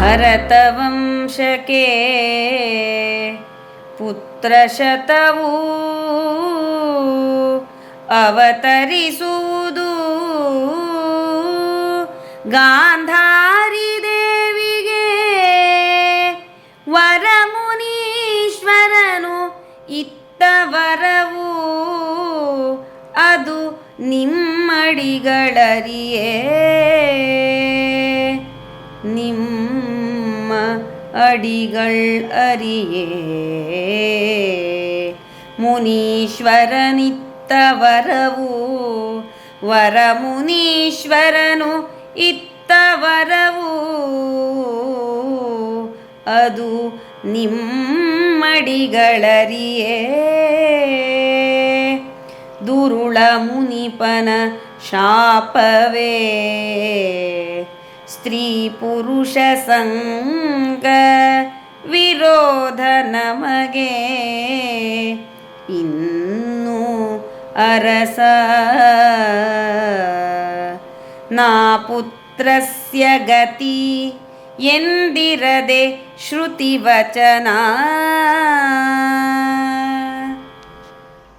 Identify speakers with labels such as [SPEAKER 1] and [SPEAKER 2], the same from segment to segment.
[SPEAKER 1] भरतवंशके शके पुत्रशतवो गान्धा ಅಡಿಗಳ್ ಅರಿಯೇ. ಮುನೀಶ್ವರನಿತ್ತ ವರವು ವರ ಮುನೀಶ್ವರನು ಇತ್ತ ವರವು. ಅದು ನಿಮ್ಮಡಿಗಳರಿಯೇ. ದುರುಳ ಮುನಿಪನ ಶಾಪವೇ. ಸ್ತ್ರೀ ಪುರುಷ ಸಂಗ ವಿರೋಧ ನಮಗೆ. ಇನ್ನು ಅರಸ ನಾ ಪುತ್ರಸ್ಯ ಗತಿ ಎಂದಿರದೆ ಶ್ರುತಿವಚನ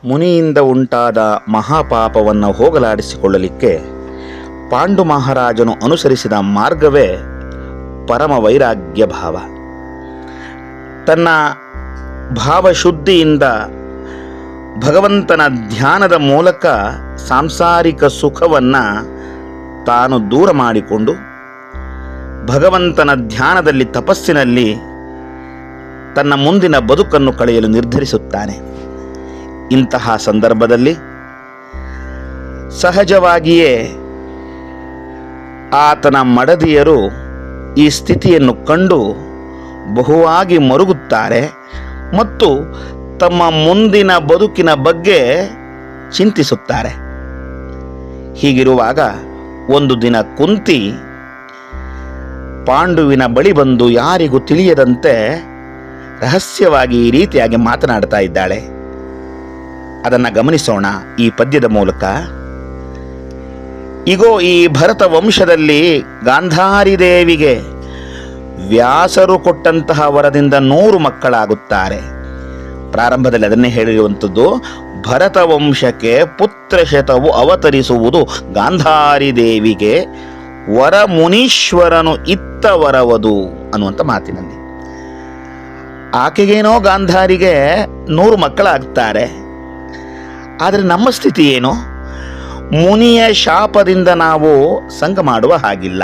[SPEAKER 2] ಮುನಿಯಿಂದ ಉಂಟಾದ ಮಹಾಪಾಪವನ್ನು ಹೋಗಲಾಡಿಸಿಕೊಳ್ಳಲಿಕ್ಕೆ ಪಾಂಡು ಮಹಾರಾಜನು ಅನುಸರಿಸಿದ ಮಾರ್ಗವೇ ಪರಮ ವೈರಾಗ್ಯ ಭಾವ ತನ್ನ ಭಾವಶುದ್ಧಿಯಿಂದ ಭಗವಂತನ ಧ್ಯಾನದ ಮೂಲಕ ಸಾಂಸಾರಿಕ ಸುಖವನ್ನು ತಾನು ದೂರ ಮಾಡಿಕೊಂಡು ಭಗವಂತನ ಧ್ಯಾನದಲ್ಲಿ ತಪಸ್ಸಿನಲ್ಲಿ ತನ್ನ ಮುಂದಿನ ಬದುಕನ್ನು ಕಳೆಯಲು ನಿರ್ಧರಿಸುತ್ತಾನೆ. ಇಂತಹ ಸಂದರ್ಭದಲ್ಲಿ ಸಹಜವಾಗಿಯೇ ಆತನ ಮಡದಿಯರು ಈ ಸ್ಥಿತಿಯನ್ನು ಕಂಡು ಬಹುವಾಗಿ ಮರುಗುತ್ತಾರೆ ಮತ್ತು ತಮ್ಮ ಮುಂದಿನ ಬದುಕಿನ ಬಗ್ಗೆ ಚಿಂತಿಸುತ್ತಾರೆ. ಹೀಗಿರುವಾಗ ಒಂದು ದಿನ ಕುಂತಿ ಪಾಂಡುವಿನ ಬಳಿ ಬಂದು ಯಾರಿಗೂ ತಿಳಿಯದಂತೆ ರಹಸ್ಯವಾಗಿ ಈ ರೀತಿಯಾಗಿ ಮಾತನಾಡ್ತಾ ಇದ್ದಾಳೆ. ಅದನ್ನು ಗಮನಿಸೋಣ ಈ ಪದ್ಯದ ಮೂಲಕ. ಇಗೋ, ಈ ಭರತ ವಂಶದಲ್ಲಿ ಗಾಂಧಾರಿ ದೇವಿಗೆ ವ್ಯಾಸರು ಕೊಟ್ಟಂತಹ ವರದಿಂದ ನೂರು ಮಕ್ಕಳಾಗುತ್ತಾರೆ. ಪ್ರಾರಂಭದಲ್ಲಿ ಅದನ್ನೇ ಹೇಳಿರುವಂಥದ್ದು ಭರತ ವಂಶಕ್ಕೆ ಪುತ್ರಶತವು ಅವತರಿಸುವುದು ಗಾಂಧಾರಿ ದೇವಿಗೆ ವರ ಮುನೀಶ್ವರನು ಇತ್ತ ವರವದು ಅನ್ನುವಂಥ ಮಾತಿನಲ್ಲಿ. ಆಕೆಗೇನೋ ಗಾಂಧಾರಿಗೆ ನೂರು ಮಕ್ಕಳಾಗ್ತಾರೆ. ಆದರೆ ನಮ್ಮ ಸ್ಥಿತಿ ಏನು? ಮುನಿಯ ಶಾಪದಿಂದ ನಾವು ಸಂಘ ಮಾಡುವ ಹಾಗಿಲ್ಲ,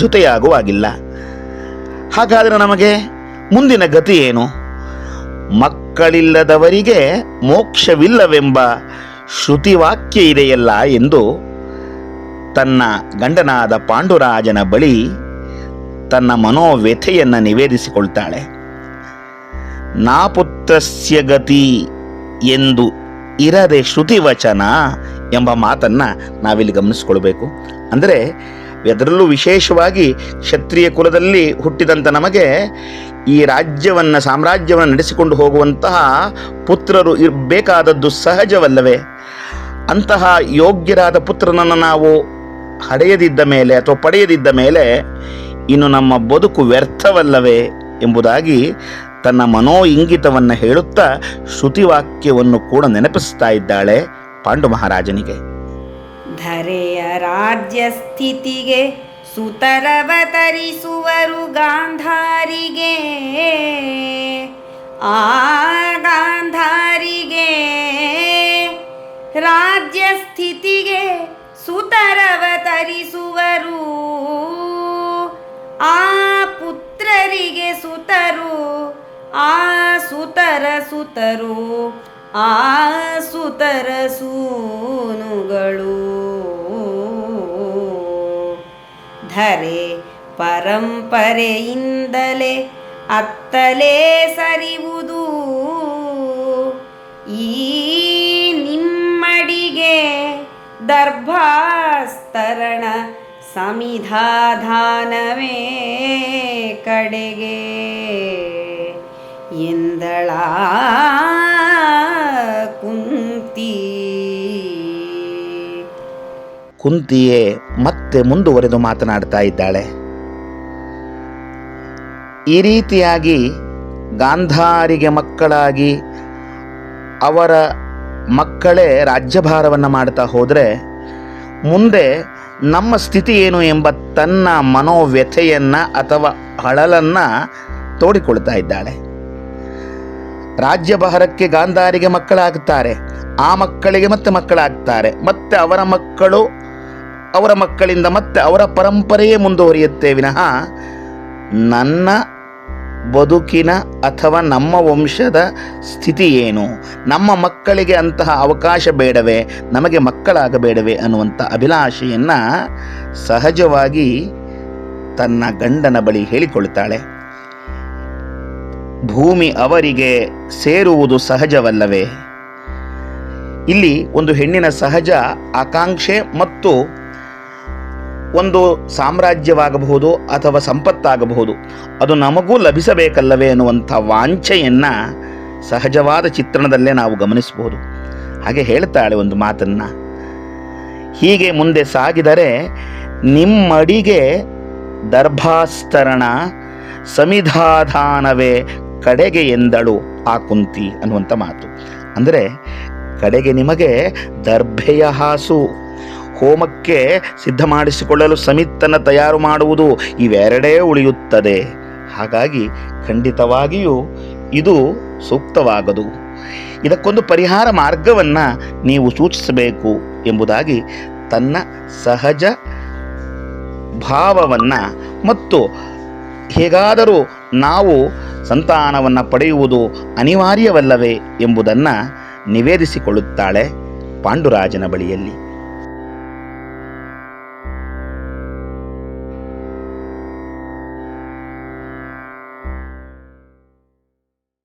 [SPEAKER 2] ಜೊತೆಯಾಗುವ ಹಾಗಿಲ್ಲ. ಹಾಗಾದರೆ ನಮಗೆ ಮುಂದಿನ ಗತಿ ಏನು? ಮಕ್ಕಳಿಲ್ಲದವರಿಗೆ ಮೋಕ್ಷವಿಲ್ಲವೆಂಬ ಶ್ರುತಿವಾಕ್ಯ ಇದೆಯಲ್ಲ ಎಂದು ತನ್ನ ಗಂಡನಾದ ಪಾಂಡುರಾಜನ ಬಳಿ ತನ್ನ ಮನೋವ್ಯಥೆಯನ್ನು ನಿವೇದಿಸಿಕೊಳ್ತಾಳೆ. ನಾಪುತ್ರಸ್ಯ ಗತಿ ಎಂದು ಇರದೆ ಶ್ರುತಿವಚನ ಎಂಬ ಮಾತನ್ನು ನಾವಿಲ್ಲಿ ಗಮನಿಸ್ಕೊಳ್ಬೇಕು. ಅಂದರೆ ಅದರಲ್ಲೂ ವಿಶೇಷವಾಗಿ ಕ್ಷತ್ರಿಯ ಕುಲದಲ್ಲಿ ಹುಟ್ಟಿದಂಥ ನಮಗೆ ಈ ರಾಜ್ಯವನ್ನು, ಸಾಮ್ರಾಜ್ಯವನ್ನು ನಡೆಸಿಕೊಂಡು ಹೋಗುವಂತಹ ಪುತ್ರರು ಇರಬೇಕಾದದ್ದು ಸಹಜವಲ್ಲವೇ? ಅಂತಹ ಯೋಗ್ಯರಾದ ಪುತ್ರನನ್ನು ನಾವು ಹಡೆಯದಿದ್ದ ಮೇಲೆ ಅಥವಾ ಪಡೆಯದಿದ್ದ ಮೇಲೆ ಇನ್ನು ನಮ್ಮ ಬದುಕು ವ್ಯರ್ಥವಲ್ಲವೇ ಎಂಬುದಾಗಿ ತನ್ನ ಮನೋ ಇಂಗಿತವನ್ನು ಹೇಳುತ್ತಾ ಶ್ರುತಿವಾಕ್ಯವನ್ನು ಕೂಡ ನೆನಪಿಸ್ತಾ ಇದ್ದಾಳೆ. ಪಾಂಡು ಮಹಾರಾಜನಿಗೆ.
[SPEAKER 1] ಧರೆಯ ರಾಜ್ಯ ಸ್ಥಿತಿಗೆ ಸುತರವತರಿಸುವರು ಗಾಂಧಾರಿಗೆ. ಆ ಗಾಂಧಾರಿಗೆ ರಾಜ್ಯ ಸ್ಥಿತಿಗೆ ಸುತರವತರಿಸುವರು. ಆ ಪುತ್ರರಿಗೆ ಸುತರು, ಆ ಸುತರ ಸುತರು. ಆ ಸುತರ ಸೂನುಗಳು ಧರೆ ಪರಂಪರೆಯಿಂದಲೇ ಅತ್ತಲೇ ಸರಿವುದು. ಈ ನಿಮ್ಮಡಿಗೆ ದರ್ಭಾಸ್ತರಣ ಸಮಿಧಾಧಾನವೇ ಕಡೆಗೆ. ಎಂದಳ
[SPEAKER 2] ಕುಂತಿಯೇ ಮತ್ತೆ ಮುಂದುವರೆದು ಮಾತನಾಡ್ತಾ ಇದ್ದಾಳೆ. ಈ ರೀತಿಯಾಗಿ ಗಾಂಧಾರಿಗೆ ಮಕ್ಕಳಾಗಿ ಅವರ ಮಕ್ಕಳೇ ರಾಜ್ಯಭಾರವನ್ನು ಮಾಡ್ತಾ ಹೋದರೆ ಮುಂದೆ ನಮ್ಮ ಸ್ಥಿತಿ ಏನು ಎಂಬ ತನ್ನ ಮನೋವ್ಯಥೆಯನ್ನು ಅಥವಾ ಹಳಲನ್ನು ತೋಡಿಕೊಳ್ತಾ ಇದ್ದಾಳೆ. ರಾಜ್ಯಭಾರಕ್ಕೆ ಗಾಂಧಾರಿಗೆ ಮಕ್ಕಳಾಗ್ತಾರೆ, ಆ ಮಕ್ಕಳಿಗೆ ಮತ್ತೆ ಮಕ್ಕಳಾಗ್ತಾರೆ, ಮತ್ತೆ ಅವರ ಮಕ್ಕಳು ಅವರ ಮಕ್ಕಳಿಂದ ಮತ್ತೆ ಅವರ ಪರಂಪರೆಯೇ ಮುಂದುವರಿಯುತ್ತೆ ವಿನಃ ನನ್ನ ಬದುಕಿನ ಅಥವಾ ನಮ್ಮ ವಂಶದ ಸ್ಥಿತಿ ಏನು? ನಮ್ಮ ಮಕ್ಕಳಿಗೆ ಅಂತಹ ಅವಕಾಶ ಬೇಡವೇ? ನಮಗೆ ಮಕ್ಕಳಾಗಬೇಡವೇ ಅನ್ನುವಂಥ ಅಭಿಲಾಷೆಯನ್ನು ಸಹಜವಾಗಿ ತನ್ನ ಗಂಡನ ಬಳಿ ಹೇಳಿಕೊಳ್ತಾಳೆ. ಭೂಮಿ ಅವರಿಗೆ ಸೇರುವುದು ಸಹಜವಲ್ಲವೇ? ಇಲ್ಲಿ ಒಂದು ಹೆಣ್ಣಿನ ಸಹಜ ಆಕಾಂಕ್ಷೆ ಮತ್ತು ಒಂದು ಸಾಮ್ರಾಜ್ಯವಾಗಬಹುದು ಅಥವಾ ಸಂಪತ್ತಾಗಬಹುದು. ಅದು ನಮಗೂ ಲಭಿಸಬೇಕಲ್ಲವೇ ಅನ್ನುವಂಥ ವಾಂಛೆಯನ್ನು ಸಹಜವಾದ ಚಿತ್ರಣದಲ್ಲೇ ನಾವು ಗಮನಿಸಬಹುದು. ಹಾಗೆ ಹೇಳ್ತಾಳೆ ಒಂದು ಮಾತನ್ನು. ಹೀಗೆ ಮುಂದೆ ಸಾಗಿದರೆ ನಿಮ್ಮಡಿಗೆ ದರ್ಭಾಸ್ತರಣ ಸಮಿಧಾಧಾನವೇ ಕಡೆಗೆ ಎಂದಳು ಆ ಕುಂತಿ ಅನ್ನುವಂಥ ಮಾತು. ಅಂದರೆ ಕಡೆಗೆ ನಿಮಗೆ ದರ್ಭೆಯ ಹಾಸು ಹೋಮಕ್ಕೆ ಸಿದ್ಧ ಮಾಡಿಸಿಕೊಳ್ಳಲು ಸಮಿತ್ತನ್ನು ತಯಾರು ಮಾಡುವುದು ಇವೆರಡೇ ಉಳಿಯುತ್ತದೆ. ಹಾಗಾಗಿ ಖಂಡಿತವಾಗಿಯೂ ಇದು ಸೂಕ್ತವಾಗದು. ಇದಕ್ಕೊಂದು ಪರಿಹಾರ ಮಾರ್ಗವನ್ನು ನೀವು ಸೂಚಿಸಬೇಕು ಎಂಬುದಾಗಿ ತನ್ನ ಸಹಜ ಭಾವವನ್ನು ಮತ್ತು ಹೇಗಾದರೂ ನಾವು ಸಂತಾನವನ್ನು ಪಡೆಯುವುದು ಅನಿವಾರ್ಯವಲ್ಲವೇ ಎಂಬುದನ್ನು ನಿವೇದಿಸಿಕೊಳ್ಳುತ್ತಾಳೆ ಪಾಂಡುರಾಜನ ಬಳಿಯಲ್ಲಿ.